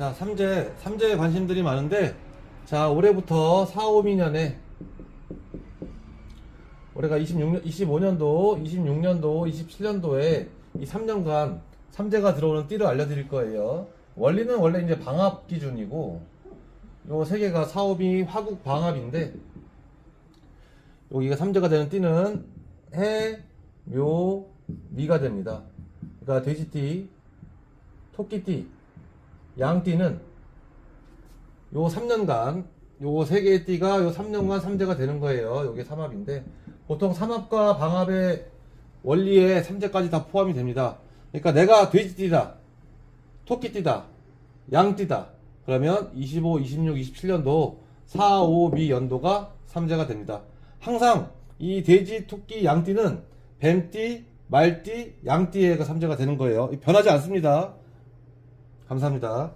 자, 삼재, 삼재에 관심들이 많은데, 자, 올해부터 4, 5, 2년에, 올해가 26년, 25년도, 26년도, 27년도에 이 3년간 삼재가 들어오는 띠를 알려드릴 거예요. 원리는 원래 이제 방합 기준이고, 요 세 개가 사업이 화국 방합인데, 여기가 삼재가 되는 띠는 해, 묘, 미가 됩니다. 그러니까 돼지띠, 토끼띠, 양띠는 요 3년간 요 세 개의 띠가 요 3년간 삼재가 되는 거예요. 요게 삼합인데 보통 삼합과 방합의 원리에 삼재까지 다 포함이 됩니다. 그러니까 내가 돼지띠다, 토끼띠다, 양띠다. 그러면 25, 26, 27년도 4, 5, 미 연도가 삼재가 됩니다. 항상 이 돼지, 토끼, 양띠는 뱀띠, 말띠, 그 삼재가 되는 거예요. 변하지 않습니다. 감사합니다.